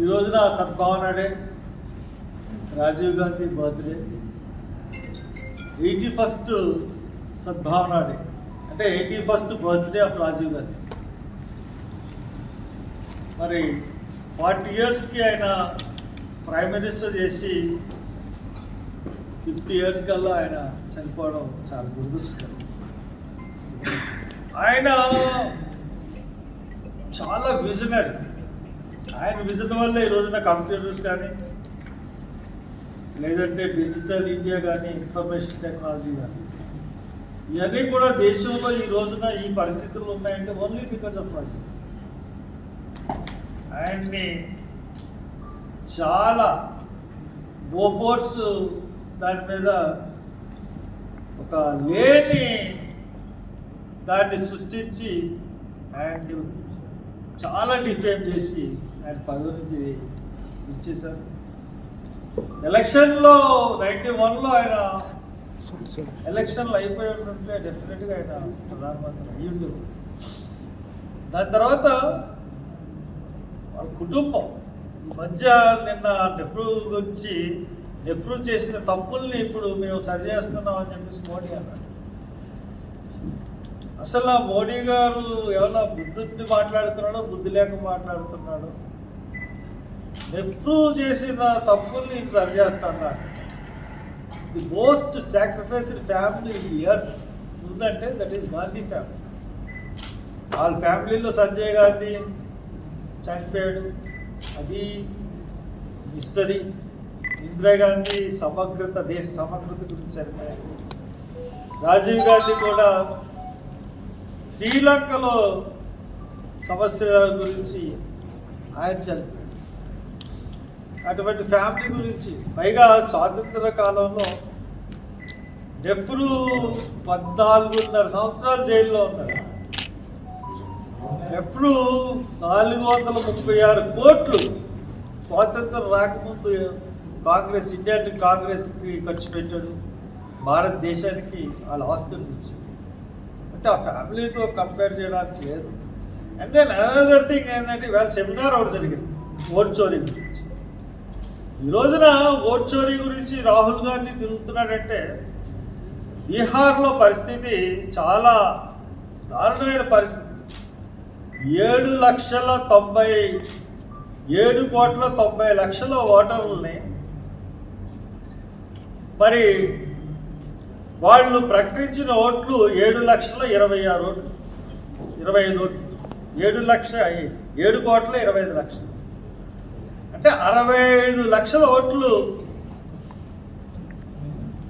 ఈ రోజున Sadbhavana Day Rajiv Gandhi birthday. Eighty first Sadbhavana Day. అంటే eighty first birthday of Rajiv Gandhi. మరి forty ఇయర్స్కి ఆయన ప్రైమ్ మినిస్టర్ చేసి ఫిఫ్టీ ఇయర్స్ కల్లా ఆయన చనిపోవడం చాలా దురదృష్టకరం. ఆయన చాలా విజనరీ. ఆయన విజన్ వల్ల ఈ రోజున కంప్యూటర్స్ కానీ లేదంటే డిజిటల్ ఇండియా కానీ ఇన్ఫర్మేషన్ టెక్నాలజీ కానీ ఇవన్నీ కూడా దేశంలో ఈ రోజున ఈ పరిస్థితులు ఉన్నాయంటే ఓన్లీ బికాజ్ ఆఫ్ రాజీవ్ ఆయన్ని చాలా బోఫోర్స్ దాని మీద ఒక లేని దాన్ని సృష్టించి ఆయన చాలా డిఫేమ్ చేసి ఆయన పదవి నుంచి ఇచ్చేశారు. ఎలక్షన్లో నైంటీ వన్లో ఆయన ఎలక్షన్లు అయిపోయి ఉంటుంటే డెఫినెట్గా ఆయన ప్రధానమంత్రి అయ్యిండు దాని తర్వాత వాళ్ళ కుటుంబం మధ్య నిన్న నెహ్రూ గురించి నెహ్రూ చేసిన తప్పుల్ని ఇప్పుడు మేము సరి చేస్తున్నాం అని చెప్పేసి మోడీ అన్నాడు అసలు మోడీ గారు ఏమన్నా బుద్ధుని మాట్లాడుతున్నాడో బుద్ధి లేక మాట్లాడుతున్నాడు? నెహ్రూ చేసిన తప్పుల్ని సరి చేస్తున్నాడు the most sacrificed family years ఉందంటే దట్ ఈస్ గాంధీ ఫ్యామిలీ వాళ్ళ ఫ్యామిలీలో సంజయ్ గాంధీ చనిపోయాడు. అది హిస్టరీ ఇందిరాగాంధీ సమగ్రత దేశ సమగ్రత గురించి చనిపోయాడు. రాజీవ్ గాంధీ కూడా శ్రీలంకలో సమస్యల గురించి ఆయన చనిపోయాడు అటువంటి ఫ్యామిలీ గురించి పైగా స్వాతంత్ర కాలంలో నెహ్రూ పద్నాలుగున్నర సంవత్సరాలు జైల్లో ఉన్నారు నెహ్రూ నాలుగు వందల ముప్పై ఆరు కోట్లు స్వాతంత్రం రాకముందు కాంగ్రెస్ ఇండియన్ కాంగ్రెస్కి ఖర్చు పెట్టాడు. భారతదేశానికి వాళ్ళ ఆస్తులు ఇచ్చాడు. అంటే ఆ ఫ్యామిలీతో కంపేర్ చేయడానికి లేదు. అండ్ దెన్ అనదర్ థింగ్ ఏంటంటే ఇవాళ సెమినార్ ఒకటి జరిగింది ఓట్ చోరీ గురించి. ఈ రోజున ఓట్ చోరీ గురించి రాహుల్ గాంధీ తిరుగుతున్నాడంటే బీహార్లో పరిస్థితి చాలా దారుణమైన పరిస్థితి. ఏడు లక్షల తొంభై ఏడు కోట్ల తొంభై లక్షల ఓటర్లని మరి వాళ్ళు ప్రకటించిన ఓట్లు ఏడు లక్షల ఇరవై ఆరు ఓట్లు. ఇరవై ఐదు ఓట్లు. ఏడు లక్ష ఏడు కోట్ల ఇరవై ఐదు లక్షలు. అంటే అరవై ఐదు లక్షల ఓట్లు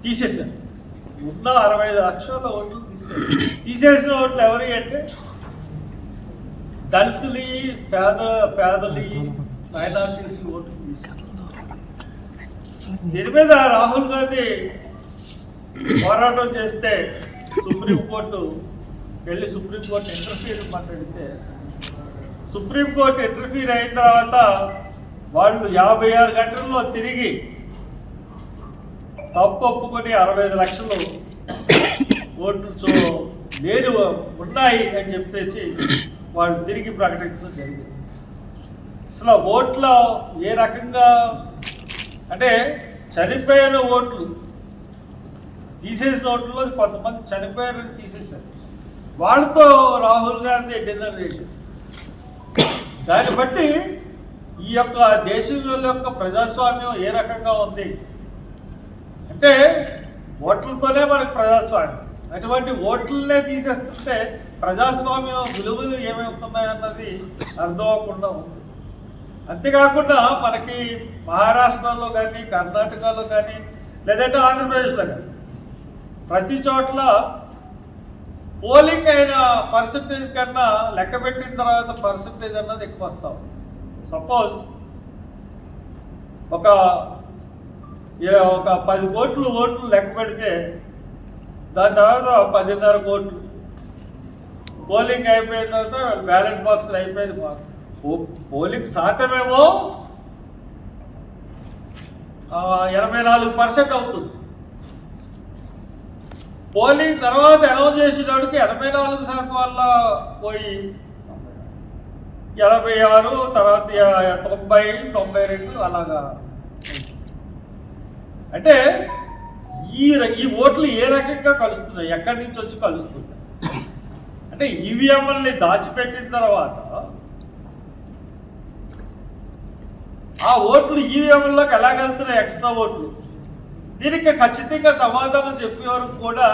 తీసేశారు. ఉన్న అరవై ఐదు లక్షల ఓట్లు తీసేశారు. తీసేసిన ఓట్లు ఎవరి అంటే దళితులి పేద పేదలి మైనార్టీస్ ఓట్లు తీసేశారు. దీని మీద రాహుల్ గాంధీ పోరాటం చేస్తే సుప్రీంకోర్టు వెళ్ళి సుప్రీంకోర్టు ఇంటర్ఫీర్ మాట్లాడితే సుప్రీంకోర్టు ఇంటర్ఫీర్ అయిన తర్వాత వాళ్ళు యాభై ఆరు గంటల్లో తిరిగి తప్పు ఒప్పుకొని అరవై ఐదు లక్షలు ఓట్లు సో ఉన్నాయి అని చెప్పేసి వాళ్ళు తిరిగి ప్రకటించడం జరిగింది. అసలు ఓట్లో ఏ రకంగా అంటే చనిపోయిన ఓట్లు తీసేసిన వాటిలో కొంతమంది చనిపోయారని తీసేశారు. వాళ్ళతో రాహుల్ గాంధీ డిన్నర్ చేశారు. దాన్ని బట్టి ఈ యొక్క దేశంలో యొక్క ప్రజాస్వామ్యం ఏ రకంగా ఉంది? అంటే ఓట్లతోనే మనకు ప్రజాస్వామ్యం. అటువంటి ఓట్లనే తీసేస్తుంటే ప్రజాస్వామ్యం విలువలు ఏమవుతున్నాయన్నది అర్థం అవ్వకుండా ఉంది. అంతేకాకుండా మనకి మహారాష్ట్రలో కానీ కర్ణాటకలో కానీ లేదంటే ఆంధ్రప్రదేశ్లో కానీ ప్రతి చోట్ల పోలింగ్ అయిన పర్సంటేజ్ కన్నా లెక్క పెట్టిన తర్వాత పర్సంటేజ్ అన్నది ఎక్కువ వస్తాం. సపోజ్ ఒక ఏ- ఒక పది కోట్లు ఓట్లు లెక్క పెడితే దాని తర్వాత పదిన్నర కోట్లు. పోలింగ్ అయిపోయిన తర్వాత బ్యాలెట్ బాక్సులు అయిపోయింది పోలింగ్ శాతమేమో ఎనభై నాలుగు పర్సెంట్ అవుతుంది. పోలింగ్ తర్వాత అనౌన్స్ చేసినోడికి ఎనభై నాలుగు శాతం వల్ల పోయి ఎనభై ఆరు తర్వాత తొంభై తొంభై రెండు అలాగా. అంటే ఈ ఈ ఓట్లు ఏ రకంగా కలుస్తున్నాయి? ఎక్కడి నుంచి వచ్చి కలుస్తున్నాయి? అంటే ఈవీఎంఎల్ని దాచిపెట్టిన తర్వాత ఆ ఓట్లు ఈవీఎంలోకి ఎలా వెళ్తున్నాయి? ఎక్స్ట్రా ఓట్లు? దీనికి ఖచ్చితంగా సమాధానం చెప్పే వరకు కూడా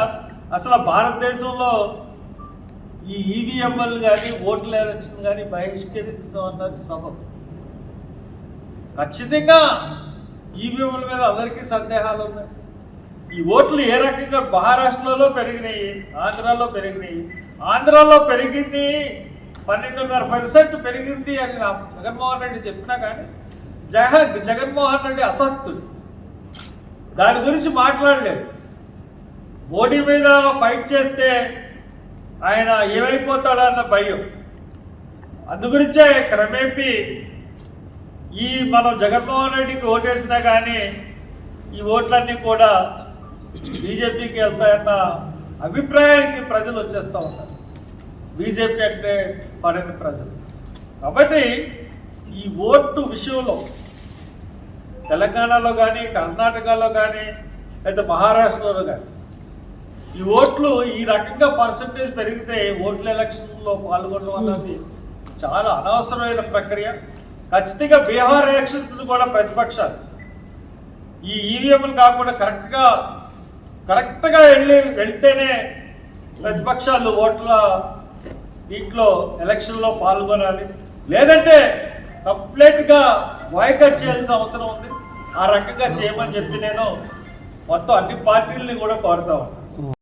అసలు భారతదేశంలో ఈ ఈవీఎంఎల్ కానీ ఓట్ల ఎలక్షన్ కానీ బహిష్కరించడం అన్నది సబబు. ఖచ్చితంగా ఈవీఎంల మీద అందరికీ సందేహాలు ఉన్నాయి. ఈ ఓట్లు ఏ రకంగా మహారాష్ట్రలో పెరిగినాయి ఆంధ్రాలో పెరిగినాయి? ఆంధ్రాలో పెరిగింది పన్నెండున్నర పర్సెంట్ పెరిగింది అని నా జగన్మోహన్ రెడ్డి చెప్పినా కానీ జగన్ జగన్మోహన్ రెడ్డి అసక్తుడు దాని గురించి మాట్లాడలేదు. మోడీ మీద ఫైట్ చేస్తే ఆయన ఏమైపోతాడో అన్న భయం. అందుగురించే క్రమేపీ ఈ మనం జగన్మోహన్ రెడ్డికి ఓటేసినా కానీ ఈ ఓట్లన్నీ కూడా బీజేపీకి వెళ్తాయన్న అభిప్రాయానికి ప్రజలు వచ్చేస్తూ ఉన్నారు. బీజేపీ అంటే పడని ప్రజలు. కాబట్టి ఈ ఓటు విషయంలో తెలంగాణలో కానీ కర్ణాటకలో కానీ లేదా మహారాష్ట్రలో కానీ ఈ ఓట్లు ఈ రకంగా పర్సంటేజ్ పెరిగితే ఓట్ల ఎలక్షన్లో పాల్గొనడం అన్నది చాలా అనవసరమైన ప్రక్రియ. ఖచ్చితంగా బీహార్ ఎలక్షన్స్ కూడా ప్రతిపక్షాలు. ఈ ఈవీఎంలు కాకుండా కరెక్ట్గా కరెక్ట్గా వెళ్ళి వెళ్తేనే ప్రతిపక్షాలు ఓట్ల దీంట్లో ఎలక్షన్లో పాల్గొనాలి. లేదంటే కంప్లీట్గా బాయ్కట్ చేయాల్సిన అవసరం ఉంది. ఆ రకంగా చేయమని చెప్పి నేను మొత్తం అన్ని పార్టీలని కూడా కోరుతా ఉన్నాను